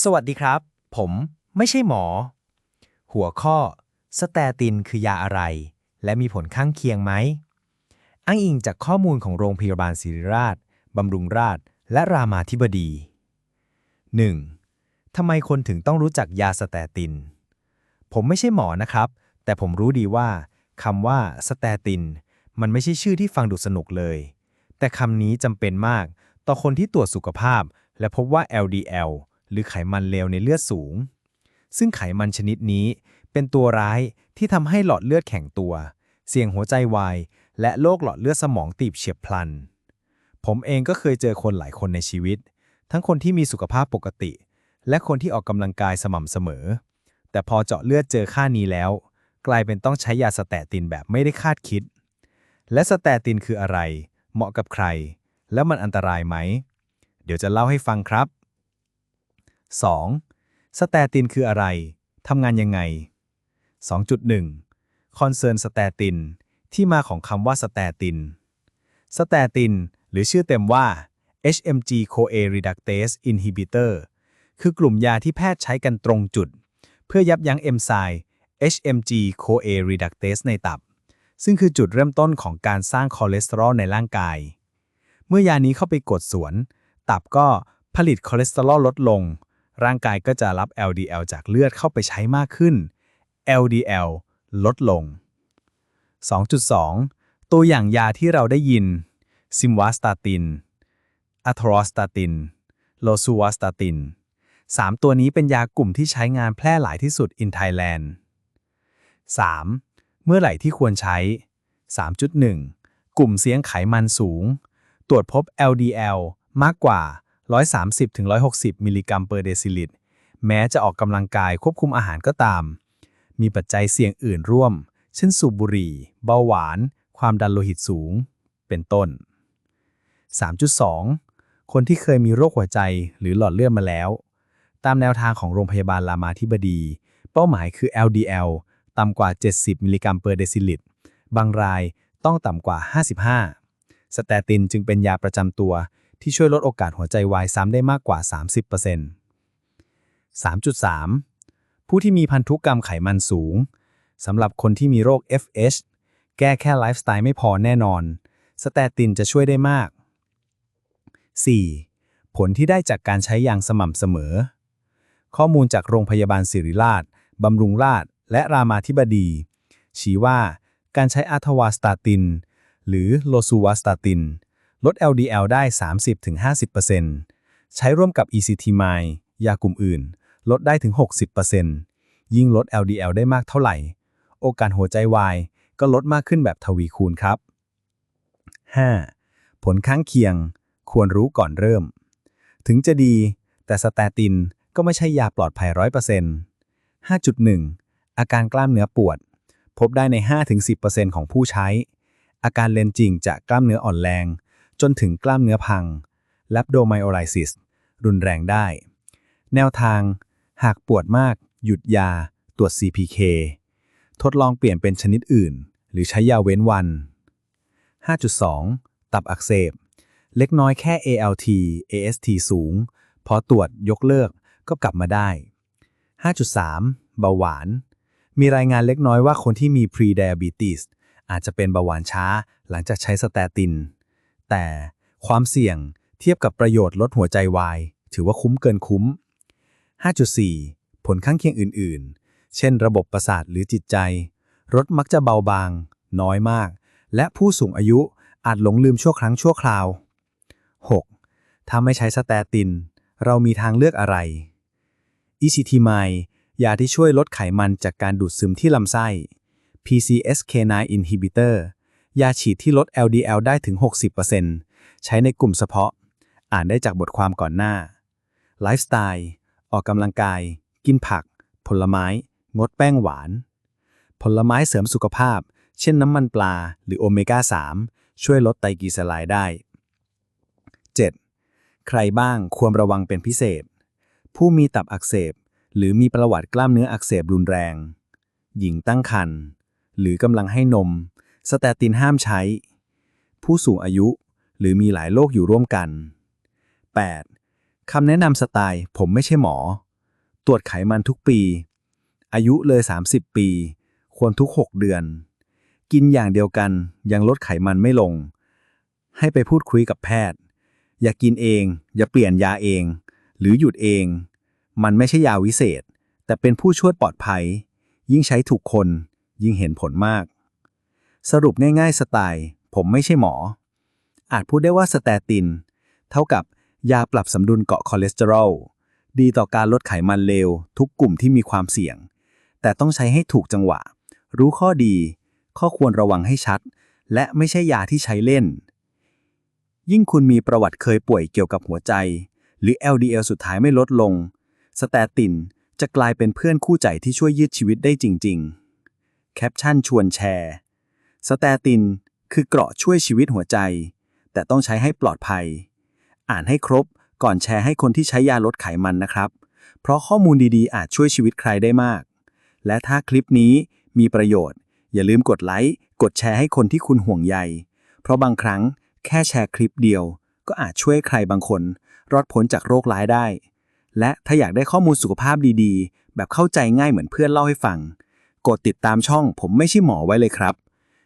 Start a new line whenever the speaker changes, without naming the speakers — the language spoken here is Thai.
สวัสดีครับ ผมไม่ใช่หมอ หัวข้อสเตตินคือยาอะไร และมีผลข้างเคียงไหม อ้างอิงจากข้อมูลของโรงพยาบาลศิริราช บำรุงราษฎร์และรามาธิบดี 1. ทำไมคนถึงต้องรู้จักยาสเตติน ผมไม่ใช่หมอนะครับ แต่ผมรู้ดีว่าคำว่าสเตติน มันไม่ใช่ชื่อที่ฟังดูสนุกเลย แต่คำนี้จำเป็นมาก ต่อคนที่ตรวจสุขภาพ และพบว่า LDL หรือไขมันเลวในเลือดสูง ซึ่งไขมันชนิดนี้เป็นตัวร้ายที่ทำให้หลอดเลือดแข็งตัว เสี่ยงหัวใจวาย และโรคหลอดเลือดสมองตีบเฉียบพลัน ผมเองก็เคยเจอคนหลายคนในชีวิต ทั้งคนที่มีสุขภาพปกติ และคนที่ออกกำลังกายสม่ำเสมอ แต่พอเจาะเลือดเจอค่านี้แล้ว กลายเป็นต้องใช้ยาสเตตินแบบไม่ได้คาดคิด และสเตตินคืออะไร เหมาะกับใคร แล้วมันอันตรายไหม เดี๋ยวจะเล่าให้ฟังครับ 2. สเตตินคืออะไร ทำงานยังไง 2.1คอนเซิร์นสเตติน ที่มาของคำว่าสเตตินสเตติน หรือชื่อเต็มว่า HMG CoA Reductase Inhibitor คือกลุ่มยาที่แพทย์ใช้กันตรงจุด เพื่อยับยั้งเอนไซม์ HMG CoA Reductase ในตับ ซึ่งคือจุดเริ่มต้นของการสร้างคอเลสเตอรอลในร่างกาย เมื่อยานี้เข้าไปกดสวน ตับก็ผลิตคอเลสเตอรอลลดลง ร่างกายก็จะรับ LDL จากเลือดเข้าไปใช้มากขึ้น LDL ลดลง 2.2 ตัวอย่างยาที่เราได้ยิน ซิมวาสตาตินอะทรอสตาติน โลซูวาสตาติน 3 ตัวนี้เป็นยากลุ่มที่ใช้งานแพร่หลายที่สุด in Thailand 3. เมื่อไหร่ที่ควรใช้ 3.1 กลุ่มเสี่ยงไขมันสูง ตรวจพบ LDL มากกว่า 130-160 มิลลิกรัมเปอร์เดซิลิตร แม้จะออกกำลังกายควบคุมอาหารก็ตาม มีปัจจัยเสี่ยงอื่นร่วม เช่นสูบบุหรี่ เบาหวาน ความดันโลหิตสูง เป็นต้น 3.2 คนที่เคยมีโรคหัวใจหรือหลอดเลือดมาแล้ว ตามแนวทางของโรงพยาบาลรามาธิบดี เป้าหมายคือ LDL ต่ำกว่า 70 มิลลิกรัมเปอร์เดซิลิตร บางรายต้องต่ำกว่า 55สเตตินจึงเป็นยาประจำตัว ที่ช่วยลดโอกาสหัวใจวายซ้ำได้มากกว่า 30% 3.3 ผู้ที่มีพันธุกรรมไขมันสูงสำหรับคนที่มีโรค FH แก้แค่ไลฟ์สไตล์ไม่พอแน่นอนสเตตินจะช่วยได้มาก 4. ผลที่ได้จากการใช้อย่างสม่ำเสมอ ข้อมูลจากโรงพยาบาลศิริราช บำรุงราษฎร์และรามาธิบดี ชี้ว่าการใช้อาทวาสตาติน หรือโลซูวาสตาติน ลด LDL ได้ 30-50%ใช้ร่วมกับ ECT m i ยากลุ่มอื่น ลดได้ถึง 60%ยิ่งลด LDL ได้มากเท่าไหร่ โอกาสหัวใจวายก็ลดมากขึ้นแบบทวีคูณครับ 5. ผลข้างเคียง ควรรู้ก่อนเริ่ม ถึงจะดี แต่สเตตินก็ไม่ใช่ยาปลอดภัย 100% 5.1 อาการกล้ามเนื้อปวด พบได้ใน 5-10%ของผู้ใช้ อาการเลนจริงจากกล้ามเนื้ออ่อนแรง จนถึงกล้ามเนื้อพัง l a p d o m y o l y s i s รุนแรงได้ แนวทาง หากปวดมาก หยุดยา ตรวจ CPK ทดลองเปลี่ยนเป็นชนิดอื่น หรือใช้ยาเว้นวัน 5.2 ตับอักเสบ เล็กน้อยแค่ ALT AST สูง พอตรวจยกเลิกก็กลับมาได้ 5.3 เบาหวาน มีรายงานเล็กน้อยว่าคนที่มี pre-diabetes อาจจะเป็นเบาหวานช้าหลังจากใช้สเตติน แต่ความเสี่ยงเทียบกับประโยชน์ลดหัวใจวายถือว่าคุ้มเกินคุ้ม 5.4 ผลข้างเคียงอื่น ๆ เช่น ระบบประสาทหรือจิตใจ รถมักจะเบาบาง น้อยมาก และผู้สูงอายุอาจหลงลืมชั่วครั้งชั่วคราว 6. ถ้าไม่ใช้สเตติน เรามีทางเลือกอะไร ECT m i ยาที่ช่วยลดไขมันจากการดูดซึมที่ลำไส้ PCSK9 inhibitor ยาฉีดที่ลด LDL ได้ถึง 60%ใช้ในกลุ่มเฉพาะ อ่านได้จากบทความก่อนหน้า ไลฟ์สไตล์ ออกกำลังกาย กินผัก ผลไม้ งดแป้งหวาน ผลไม้เสริมสุขภาพ เช่นน้ำมันปลา หรือโอเมก้า 3 ช่วยลดไตรกลีเซอไรด์ได้ 7. ใครบ้างควรระวังเป็นพิเศษ ผู้มีตับอักเสบ หรือมีประวัติกล้ามเนื้ออักเสบรุนแรง หญิงตั้งครรภ์หรือกำลังให้นม สเตตินห้ามใช้ ผู้สูงอายุหรือมีหลายโรคอยู่ร่วมกัน 8. คำแนะนำสไตล์ ผมไม่ใช่หมอ ตรวจไขมันทุกปี อายุเลย 30 ปี ควรทุก 6 เดือน กินอย่างเดียวกันยังลดไขมันไม่ลง ให้ไปพูดคุยกับแพทย์ อย่ากินเอง อย่าเปลี่ยนยาเอง หรือหยุดเอง มันไม่ใช่ยาวิเศษ แต่เป็นผู้ช่วยปลอดภัย ยิ่งใช้ถูกคนยิ่งเห็นผลมาก สรุปง่ายๆสไตล์ ผมไม่ใช่หมอ อาจพูดได้ว่าสเตติน เท่ากับยาปรับสมดุลเกาะคอเลสเตอรอล ดีต่อการลดไขมันเลวทุกกลุ่มที่มีความเสี่ยง แต่ต้องใช้ให้ถูกจังหวะ รู้ข้อดี ข้อควรระวังให้ชัด และไม่ใช่ยาที่ใช้เล่น ยิ่งคุณมีประวัติเคยป่วยเกี่ยวกับหัวใจ หรือ LDL สุดท้ายไม่ลดลงสเตตินจะกลายเป็นเพื่อนคู่ใจที่ช่วยยืดชีวิตได้จริง ๆ แคปชั่นชวนแชร์ สเตตินคือเกราะช่วยชีวิตหัวใจ แต่ต้องใช้ให้ปลอดภัย อ่านให้ครบก่อนแชร์ให้คนที่ใช้ยาลดไขมันนะครับ เพราะข้อมูลดีๆ อาจช่วยชีวิตใครได้มาก และถ้าคลิปนี้มีประโยชน์ อย่าลืมกดไลค์กดแชร์ให้คนที่คุณห่วงใย เพราะบางครั้งแค่แชร์คลิปเดียว ก็อาจช่วยใครบางคน รอดพ้นจากโรคร้ายได้ และถ้าอยากได้ข้อมูลสุขภาพดีๆ แบบเข้าใจง่ายเหมือนเพื่อนเล่าให้ฟัง กดติดตามช่องผมไม่ใช่หมอไว้เลยครับ